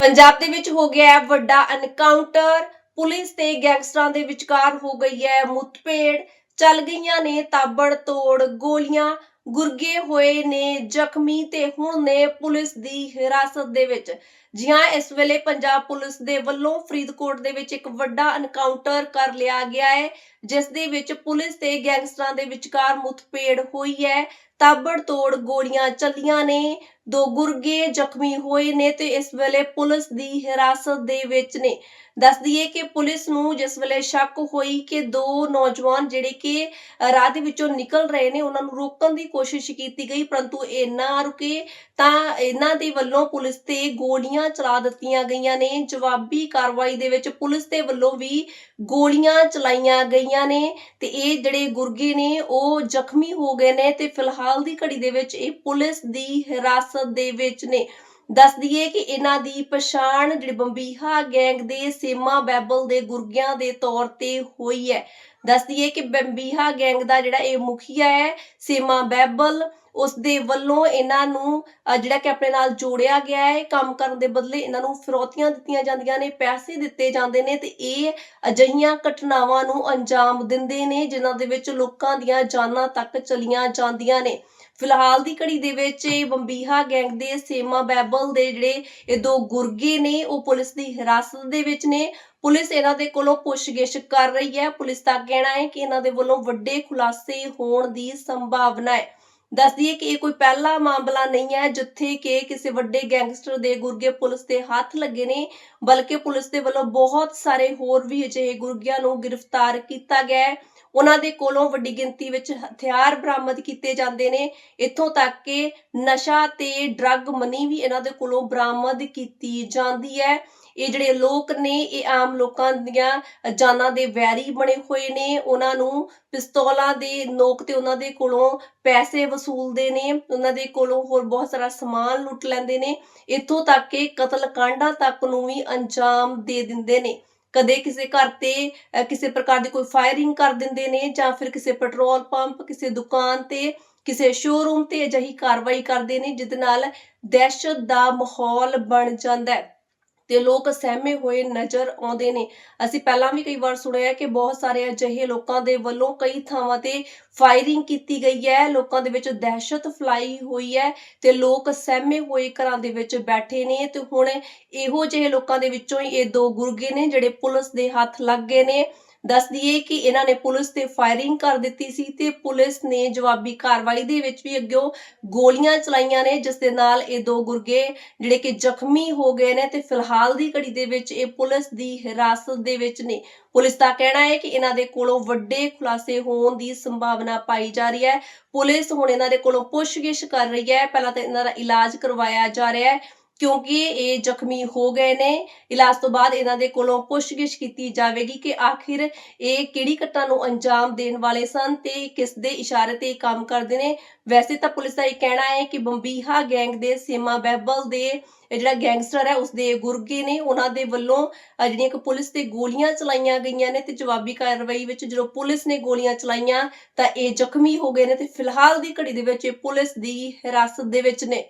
ਪੰਜਾਬ ਦੇ ਵਿੱਚ ਹੋ ਗਿਆ ਹੈ ਵੱਡਾ ਐਨਕਾਊਂਟਰ ਪੁਲਿਸ ਤੇ ਗੈਂਗਸਟਰਾਂ ਦੇ ਵਿਚਕਾਰ ਹੋ ਗਈ ਹੈ ਮੁੱਠਭੇੜ। ਚੱਲ ਗਈਆਂ ਨੇ ਤਾਬੜਤੋੜ ਗੋਲੀਆਂ। ਗੁਰਗੇ ਹੋਏ ਨੇ ਜ਼ਖਮੀ ਤੇ ਹੁਣ ਨੇ ਪੁਲਿਸ ਦੀ ਹਿਰਾਸਤ ਦੇ ਵਿੱਚ। ਜੀ ਹਾਂ ਇਸ ਵੇਲੇ ਪੰਜਾਬ ਪੁਲਿਸ ਦੇ ਵੱਲੋਂ ਫਰੀਦਕੋਟ ਦੇ ਵਿੱਚ ਇੱਕ ਵੱਡਾ ਐਨਕਾਊਂਟਰ ਕਰ ਲਿਆ ਗਿਆ ਹੈ, ਜਿਸ ਦੇ ਵਿੱਚ ਪੁਲਿਸ ਤੇ ਗੈਂਗਸਟਰਾਂ ਦੇ ਵਿਚਕਾਰ ਮੁੱਠਭੇੜ ਹੋਈ ਹੈ। ਤਾਬੜਤੋੜ ਗੋਲੀਆਂ ਚੱਲੀਆਂ ਨੇ। ਦੋ ਗੁਰਗੇ ਜ਼ਖਮੀ ਹੋਏ ਨੇ ਤੇ ਇਸ ਵੇਲੇ ਪੁਲਿਸ ਦੀ ਹਿਰਾਸਤ ਦੇ ਵਿੱਚ ਨੇ। ਦੱਸ ਦਈਏ ਕਿ ਪੁਲਿਸ ਨੂੰ ਜਿਸ ਵੇਲੇ ਸ਼ੱਕ ਹੋਈ ਕਿ ਦੋ ਨੌਜਵਾਨ ਜਿਹੜੇ ਕਿ ਰਾਹ ਦੇ ਵਿੱਚੋਂ ਨਿਕਲ ਰਹੇ ਨੇ, ਉਹਨਾਂ ਨੂੰ ਰੋਕਣ ਦੀ ਕੋਸ਼ਿਸ਼ ਕੀਤੀ ਗਈ, ਪਰੰਤੂ ਇਹ ਨਾ ਰੁਕੇ ਤਾਂ ਇਹਨਾਂ ਦੇ ਵੱਲੋਂ ਪੁਲਿਸ ਤੇ ਗੋਲੀਆਂ ਚਲਾ ਦਿੱਤੀਆਂ ਗਈਆਂ ਨੇ। ਜਵਾਬੀ ਕਾਰਵਾਈ ਦੇ ਵਿੱਚ ਪੁਲਿਸ ਦੇ ਵੱਲੋਂ ਵੀ ਗੋਲੀਆਂ ਚਲਾਈਆਂ ਗਈਆਂ ਨੇ ਤੇ ਇਹ ਜਿਹੜੇ ਗੁਰਗੇ ਨੇ, ਉਹ ਜ਼ਖਮੀ ਹੋ ਗਏ ਨੇ ਤੇ ਫਿਲਹਾਲ ਦੀ ਘੜੀ ਦੇ ਵਿੱਚ ਇਹ ਪੁਲਿਸ ਦੀ ਹਿਰਾਸਤ ਦੇ ਵਿੱਚ ਨੇ। ਦੱਸ ਦਈਏ ਕਿ ਇਹਨਾਂ ਦੀ ਪਛਾਣ ਜਿਹੜੇ ਬੰਬੀਹਾ ਗੈਂਗ ਦੇ ਸੇਮਾ ਬੈਬਲ ਦੇ ਗੁਰਗਿਆਂ ਦੇ ਤੌਰ ਤੇ ਹੋਈ ਹੈ। ਦੱਸ ਦਈਏ ਕਿ ਬੰਬੀਹਾ ਗੈਂਗ ਦਾ ਜਿਹੜਾ ਇਹ ਮੁਖੀਆ ਹੈ, ਸੇਮਾ ਬੈਬਲ, ਉਸ ਦੇ ਵੱਲੋਂ ਇਹਨਾਂ ਨੂੰ ਜਿਹੜਾ ਕਿ ਆਪਣੇ ਨਾਲ ਜੋੜਿਆ ਗਿਆ ਹੈ, ਕੰਮ ਕਰਨ ਦੇ ਬਦਲੇ ਇਹਨਾਂ ਨੂੰ ਫਿਰੌਤੀਆਂ ਦਿੱਤੀਆਂ ਜਾਂਦੀਆਂ ਨੇ, ਪੈਸੇ ਦਿੱਤੇ ਜਾਂਦੇ ਨੇ ਤੇ ਇਹ ਅਜਿਹੀਆਂ ਘਟਨਾਵਾਂ ਨੂੰ ਅੰਜਾਮ ਦਿੰਦੇ ਨੇ, ਜਿਨ੍ਹਾਂ ਦੇ ਵਿੱਚ ਲੋਕਾਂ ਦੀਆਂ ਜਾਨਾਂ ਤੱਕ ਚਲੀਆਂ ਜਾਂਦੀਆਂ ਨੇ। ਫਿਲਹਾਲ ਦੀ ਘੜੀ ਦੇ ਵਿੱਚ ਇਹ ਬੰਬੀਹਾ ਗੈਂਗ ਦੇ ਸੇਮਾ ਬੈਬਲ ਦੇ ਜਿਹੜੇ ਇਹ ਦੋ ਗੁਰਗੇ ਨੇ, ਉਹ ਪੁਲਿਸ ਦੀ ਹਿਰਾਸਤ ਦੇ ਵਿੱਚ ਨੇ। ਪੁਲਿਸ ਇਹਨਾਂ ਦੇ ਕੋਲੋਂ ਪੁੱਛਗਿੱਛ ਕਰ ਰਹੀ ਹੈ। ਪੁਲਿਸ ਦਾ ਕਹਿਣਾ ਹੈ ਕਿ ਇਹਨਾਂ ਦੇ ਵੱਲੋਂ ਵੱਡੇ ਖੁਲਾਸੇ ਹੋਣ ਦੀ ਸੰਭਾਵਨਾ ਹੈ। ਦੱਸ ਦਈਏ ਕਿ ਇਹ ਕੋਈ ਪਹਿਲਾ ਮਾਮਲਾ ਨਹੀਂ ਹੈ ਜਿੱਥੇ ਕਿ ਕਿਸੇ ਵੱਡੇ ਗੈਂਗਸਟਰ ਦੇ ਗੁਰਗੇ ਪੁਲਿਸ ਦੇ ਹੱਥ ਲੱਗੇ ਨੇ, ਬਲਕਿ ਪੁਲਿਸ ਦੇ ਵੱਲੋਂ ਬਹੁਤ ਸਾਰੇ ਹੋਰ ਵੀ ਅਜਿਹੇ ਗੁਰਗਿਆਂ ਨੂੰ ਗ੍ਰਿਫਤਾਰ ਕੀਤਾ ਗਿਆ ਹੈ। ਉਹਨਾਂ ਦੇ ਕੋਲੋਂ ਵੱਡੀ ਗਿਣਤੀ ਵਿੱਚ ਹਥਿਆਰ ਬਰਾਮਦ ਕੀਤੇ ਜਾਂਦੇ ਨੇ। ਇੱਥੋਂ ਤੱਕ ਕਿ ਨਸ਼ਾ ਤੇ ਡਰੱਗ ਮਨੀ ਵੀ ਇਹਨਾਂ ਦੇ ਕੋਲੋਂ ਬਰਾਮਦ ਕੀਤੀ ਜਾਂਦੀ ਹੈ। ਇਹ ਜਿਹੜੇ ਲੋਕ ਨੇ, ਇਹ ਆਮ ਲੋਕਾਂ ਦੀਆਂ ਜਾਨਾਂ ਦੇ ਵੈਰੀ ਬਣੇ ਹੋਏ ਨੇ। ਉਹਨਾਂ ਨੂੰ ਪਿਸਤੌਲਾਂ ਦੇ ਨੋਕ ਤੇ ਉਹਨਾਂ ਦੇ ਕੋਲੋਂ ਪੈਸੇ ਵਸੂਲਦੇ ਨੇ। ਉਹਨਾਂ ਦੇ ਕੋਲੋਂ ਹੋਰ ਬਹੁਤ ਸਾਰਾ ਸਮਾਨ ਲੁੱਟ ਲੈਂਦੇ ਨੇ। ਇੱਥੋਂ ਤੱਕ ਕਿ ਕਤਲ ਕਾਂਡਾਂ ਤੱਕ ਨੂੰ ਵੀ ਅੰਜਾਮ ਦੇ ਦਿੰਦੇ ਨੇ। ਕਦੇ ਕਿਸੇ ਘਰ ਤੇ ਕਿਸੇ ਪ੍ਰਕਾਰ ਦੀ ਕੋਈ ਫਾਇਰਿੰਗ ਕਰ ਦਿੰਦੇ ਨੇ ਜਾਂ ਫਿਰ ਕਿਸੇ ਪੈਟਰੋਲ ਪੰਪ, ਕਿਸੇ ਦੁਕਾਨ ਤੇ, ਕਿਸੇ ਸ਼ੋਰੂਮ ਤੇ ਅਜਿਹੀ ਕਾਰਵਾਈ ਕਰਦੇ ਨੇ ਜਿਸ ਨਾਲ ਦਹਿਸ਼ਤ ਦਾ ਮਾਹੌਲ ਬਣ ਜਾਂਦਾ ਹੈ। ਤੇ ਲੋਕ ਸਹਿਮੇ ਹੋਏ ਨਜ਼ਰ ਆਉਂਦੇ ਨੇ। ਅਸੀਂ ਪਹਿਲਾਂ ਵੀ ਕਈ ਵਾਰ ਸੁਣਿਆ ਕਿ ਬਹੁਤ ਸਾਰੇ ਅਜਿਹੇ ਲੋਕਾਂ ਦੇ ਵੱਲੋਂ ਕਈ ਥਾਵਾਂ ਤੇ ਫਾਇਰਿੰਗ ਕੀਤੀ ਗਈ ਹੈ। ਲੋਕਾਂ ਦੇ ਵਿੱਚ ਦਹਿਸ਼ਤ ਫਲਾਈ ਹੋਈ ਹੈ ਤੇ ਲੋਕ ਸਹਿਮੇ ਹੋਏ ਘਰਾਂ ਦੇ ਵਿੱਚ ਬੈਠੇ ਨੇ ਤੇ ਹੁਣ ਇਹੋ ਜਿਹੇ ਲੋਕਾਂ ਦੇ ਵਿੱਚੋਂ ਹੀ ਇਹ ਦੋ ਗੁਰਗੇ ਨੇ ਜਿਹੜੇ ਪੁਲਿਸ ਦੇ ਹੱਥ ਲੱਗ ਗਏ ਨੇ। ਦੱਸ ਦਈਏ ਕਿ ਇਹਨਾਂ ਨੇ ਪੁਲਿਸ ਤੇ ਫਾਇਰਿੰਗ ਕਰ ਦਿੱਤੀ ਸੀ ਤੇ ਪੁਲਿਸ ਨੇ ਜਵਾਬੀ ਕਾਰਵਾਈ ਦੇ ਵਿੱਚ ਵੀ ਅੱਗਿਓਂ ਗੋਲੀਆਂ ਚਲਾਈਆਂ ਨੇ, ਜਿਸ ਦੇ ਨਾਲ ਇਹ ਦੋ ਗੁਰਗੇ ਜਿਹੜੇ ਕਿ ਜ਼ਖਮੀ ਹੋ ਗਏ ਨੇ ਤੇ ਫਿਲਹਾਲ ਦੀ ਘੜੀ ਦੇ ਵਿੱਚ ਇਹ ਪੁਲਿਸ ਦੀ ਹਿਰਾਸਤ ਦੇ ਵਿੱਚ ਨੇ। ਪੁਲਿਸ ਦਾ ਕਹਿਣਾ ਹੈ ਕਿ ਇਹਨਾਂ ਦੇ ਕੋਲੋਂ ਵੱਡੇ ਖੁਲਾਸੇ ਹੋਣ ਦੀ ਸੰਭਾਵਨਾ ਪਾਈ ਜਾ ਰਹੀ ਹੈ। ਪੁਲਿਸ ਹੁਣ ਇਹਨਾਂ ਦੇ ਕੋਲੋਂ ਪੁੱਛਗਿੱਛ ਕਰ ਰਹੀ ਹੈ। ਪਹਿਲਾਂ ਤਾਂ ਇਹਨਾਂ ਦਾ ਇਲਾਜ ਕਰਵਾਇਆ ਜਾ ਰਿਹਾ ਹੈ। ਕਿਉਂਕਿ ਇਹ ਜ਼ਖਮੀ ਹੋ ਗਏ ਨੇ। ਇਲਾਜ ਤੋਂ ਬਾਅਦ ਇਹਨਾਂ ਦੇ ਕੋਲੋਂ ਪੁੱਛਗਿੱਛ ਕੀਤੀ ਜਾਵੇਗੀ ਕਿ ਆਖਿਰ ਇਹ ਕਿਹੜੀ ਘਟਨਾ ਨੂੰ ਅੰਜਾਮ ਦੇਣ ਵਾਲੇ ਸਨ ਤੇ ਕਿਸ ਦੇ ਇਸ਼ਾਰੇ ਤੇ ਕੰਮ ਕਰਦੇ ਨੇ। ਵੈਸੇ ਤਾਂ ਪੁਲਿਸ ਦਾ ਇਹ ਕਹਿਣਾ ਹੈ ਕਿ ਬੰਬੀਹਾ ਗੈਂਗ ਦੇ ਸੀਮਾ ਬਹਿਬਲ ਦੇ ਜਿਹੜਾ ਗੈਂਗਸਟਰ ਹੈ ਉਸਦੇ ਗੁਰਗੇ ਨੇ ਉਹਨਾਂ ਦੇ ਵੱਲੋਂ ਜਿਹੜੀਆਂ ਕਿ ਪੁਲਿਸ ਤੇ ਗੋਲੀਆਂ ਚਲਾਈਆਂ ਗਈਆਂ ਨੇ ਤੇ ਜਵਾਬੀ ਕਾਰਵਾਈ ਵਿੱਚ ਜਦੋਂ ਪੁਲਿਸ ਨੇ ਗੋਲੀਆਂ ਚਲਾਈਆਂ ਤਾਂ ਇਹ ਜ਼ਖਮੀ ਹੋ ਗਏ ਨੇ ਤੇ ਫਿਲਹਾਲ ਦੀ ਘੜੀ ਦੇ ਵਿੱਚ ਇਹ ਪੁਲਿਸ ਦੀ ਹਿਰਾਸਤ ਦੇ ਵਿੱਚ ਨੇ।